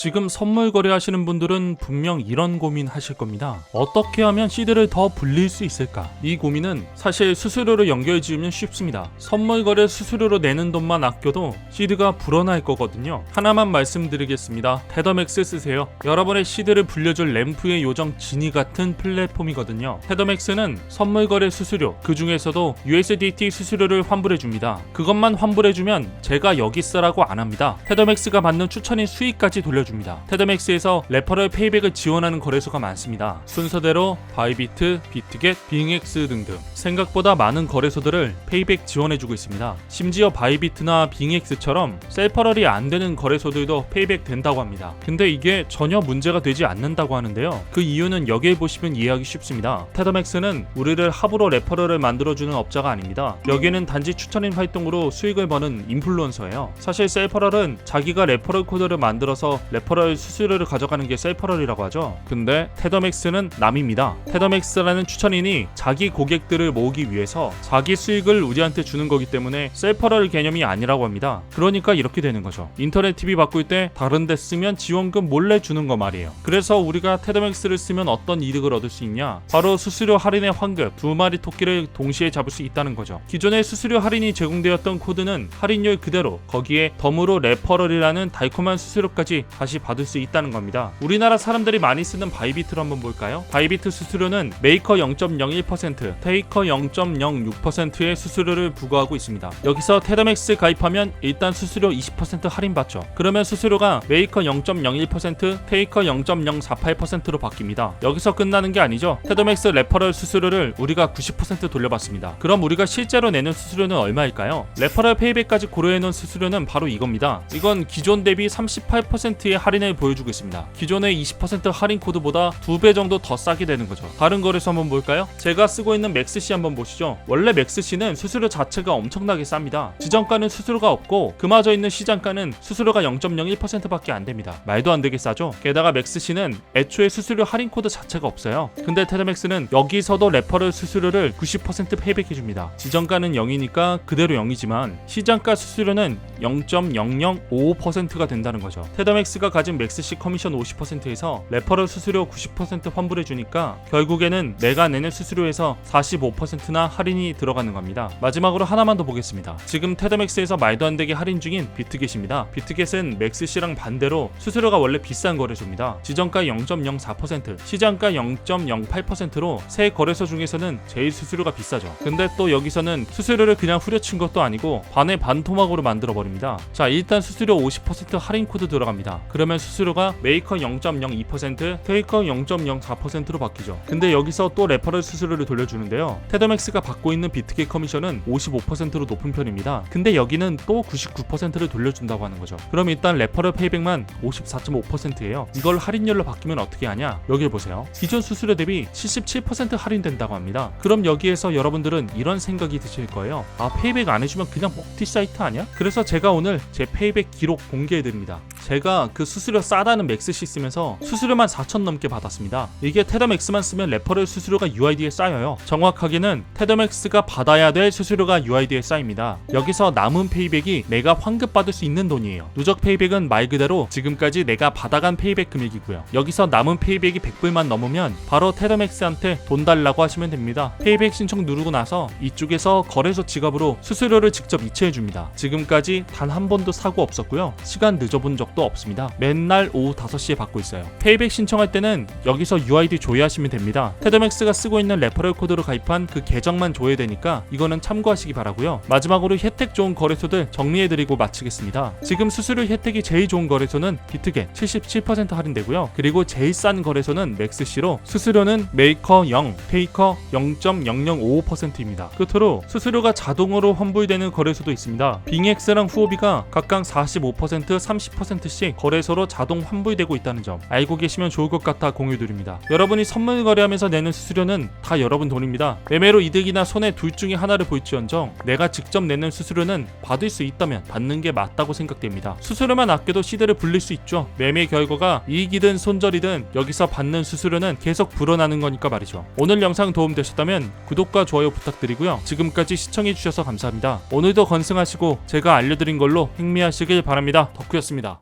지금 선물 거래하시는 분들은 분명 이런 고민 하실 겁니다. 어떻게 하면 시드를 더 불릴 수 있을까? 이 고민은 사실 수수료로 연결 지으면 쉽습니다. 선물 거래 수수료로 내는 돈만 아껴도 시드가 불어날 거거든요. 하나만 말씀드리겠습니다. 테더맥스 쓰세요. 여러분의 시드를 불려줄 램프의 요정 지니 같은 플랫폼이거든요. 테더맥스는 선물 거래 수수료, 그 중에서도 USDT 수수료를 환불해 줍니다. 그것만 환불해 주면 제가 여기 쓰라고 안 합니다. 테더맥스가 받는 추천인 수익까지 돌려줍니다. 테더맥스에서 레퍼럴 페이백을 지원하는 거래소가 많습니다. 순서대로 바이비트, 비트겟, 빙엑스 등등 생각보다 많은 거래소들을 페이백 지원해주고 있습니다. 심지어 바이비트나 빙엑스처럼 셀퍼럴이 안 되는 거래소들도 페이백 된다고 합니다. 근데 이게 전혀 문제가 되지 않는다고 하는데요. 그 이유는 여기에 보시면 이해하기 쉽습니다. 테더맥스는 우리를 합으로 레퍼럴을 만들어주는 업자가 아닙니다. 여기는 단지 추천인 활동으로 수익을 버는 인플루언서예요. 사실 셀퍼럴은 자기가 레퍼럴 코드를 만들어서 레 퍼럴 수수료를 가져가는 게 셀퍼럴이라고 하죠. 근데 테더맥스는 남입니다. 테더맥스라는 추천인이 자기 고객들을 모으기 위해서 자기 수익을 우리한테 주는 거기 때문에 셀퍼럴 개념이 아니라고 합니다. 그러니까 이렇게 되는 거죠. 인터넷 TV 바꿀 때 다른 데 쓰면 지원금 몰래 주는 거 말이에요. 그래서 우리가 테더맥스를 쓰면 어떤 이득을 얻을 수 있냐? 바로 수수료 할인의 환급 두 마리 토끼를 동시에 잡을 수 있다는 거죠. 기존에 수수료 할인이 제공되었던 코드는 할인율 그대로 거기에 덤으로 레퍼럴이라는 달콤한 수수료까지 다시 받을 수 있다는 겁니다. 우리나라 사람들이 많이 쓰는 바이비트를 한번 볼까요? 바이비트 수수료는 메이커 0.01%, 테이커 0.06%의 수수료를 부과하고 있습니다. 여기서 테더맥스 가입하면 일단 수수료 20% 할인받죠. 그러면 수수료가 메이커 0.01%, 테이커 0.048%로 바뀝니다. 여기서 끝나는 게 아니죠. 테더맥스 레퍼럴 수수료를 우리가 90% 돌려받습니다. 그럼 우리가 실제로 내는 수수료는 얼마일까요? 레퍼럴 페이백까지 고려해 놓은 수수료는 바로 이겁니다. 이건 기존 대비 38%의 할인을 보여주고 있습니다. 기존의 20% 할인 코드보다 2배 정도 더 싸게 되는 거죠. 다른 거래소 한번 볼까요? 제가 쓰고 있는 맥스C 한번 보시죠. 원래 맥스C는 수수료 자체가 엄청나게 쌉니다. 지정가는 수수료가 없고 그마저 있는 시장가는 수수료가 0.01%밖에 안 됩니다. 말도 안 되게 싸죠. 게다가 맥스C는 애초에 수수료 할인 코드 자체가 없어요. 근데 테더맥스는 여기서도 레퍼럴 수수료를 90% 페이백해 줍니다. 지정가는 0이니까 그대로 0이지만 시장가 수수료는 0.0055%가 된다는 거죠. 테더맥스 가 가진 맥스C 커미션 50%에서 레퍼럴 수수료 90% 환불해 주니까 결국에는 내가 내는 수수료에서 45%나 할인이 들어가는 겁니다. 마지막으로 하나만 더 보겠습니다. 지금 테더맥스에서 말도 안 되게 할인 중인 비트겟입니다. 비트겟은 맥스C랑 반대로 수수료가 원래 비싼 거래소입니다. 지정가 0.04%, 시장가 0.08%로 세 거래소 중에서는 제일 수수료가 비싸죠. 근데 또 여기서는 수수료를 그냥 후려친 것도 아니고 반의 반토막으로 만들어 버립니다. 자, 일단 수수료 50% 할인 코드 들어갑니다. 그러면 수수료가 메이커 0.02%, 테이커 0.04%로 바뀌죠. 근데 여기서 또 레퍼럴 수수료를 돌려주는데요. 테더맥스가 받고 있는 비트겟 커미션은 55%로 높은 편입니다. 근데 여기는 또 99%를 돌려준다고 하는 거죠. 그럼 일단 레퍼럴 페이백만 54.5%예요. 이걸 할인율로 바뀌면 어떻게 하냐? 여기 보세요. 기존 수수료 대비 77% 할인된다고 합니다. 그럼 여기에서 여러분들은 이런 생각이 드실 거예요. 아 페이백 안 해주면 그냥 먹튀 사이트 아니야? 그래서 제가 오늘 제 페이백 기록 공개해드립니다. 제가 그 수수료 싸다는 맥스시 쓰면서 수수료만 4천 넘게 받았습니다. 이게 테더맥스만 쓰면 레퍼럴 수수료가 UID에 쌓여요. 정확하게는 테더맥스가 받아야 될 수수료가 UID에 쌓입니다. 여기서 남은 페이백이 내가 환급받을 수 있는 돈이에요. 누적 페이백은 말 그대로 지금까지 내가 받아간 페이백 금액이고요. 여기서 남은 페이백이 100불만 넘으면 바로 테더맥스한테 돈 달라고 하시면 됩니다. 페이백 신청 누르고 나서 이쪽에서 거래소 지갑으로 수수료를 직접 이체해 줍니다. 지금까지 단 한 번도 사고 없었고요. 시간 늦어본 적도 없습니다. 맨날 오후 5시에 받고 있어요. 페이백 신청할 때는 여기서 UID 조회하시면 됩니다. 테더맥스가 쓰고 있는 레퍼럴 코드로 가입한 그 계정만 조회되니까 이거는 참고하시기 바라고요. 마지막으로 혜택 좋은 거래소들 정리해드리고 마치겠습니다. 지금 수수료 혜택이 제일 좋은 거래소는 비트겟 77% 할인되고요. 그리고 제일 싼 거래소는 맥스C로 수수료는 메이커 0, 페이커 0.0055%입니다. 끝으로 수수료가 자동으로 환불되는 거래소도 있습니다. 빙엑스랑 후오비가 각각 45%, 30%씩 거래소로 자동 환불되고 있다는 점 알고 계시면 좋을 것 같아 공유드립니다. 여러분이 선물 거래하면서 내는 수수료는 다 여러분 돈입니다. 매매로 이득이나 손해 둘 중에 하나를 볼지언정 내가 직접 내는 수수료는 받을 수 있다면 받는 게 맞다고 생각됩니다. 수수료만 아껴도 시대를 불릴 수 있죠. 매매 결과가 이익이든 손절이든 여기서 받는 수수료는 계속 불어나는 거니까 말이죠. 오늘 영상 도움되셨다면 구독과 좋아요 부탁드리고요. 지금까지 시청해주셔서 감사합니다. 오늘도 건승하시고 제가 알려드린 걸로 행미하시길 바랍니다. 덕후였습니다.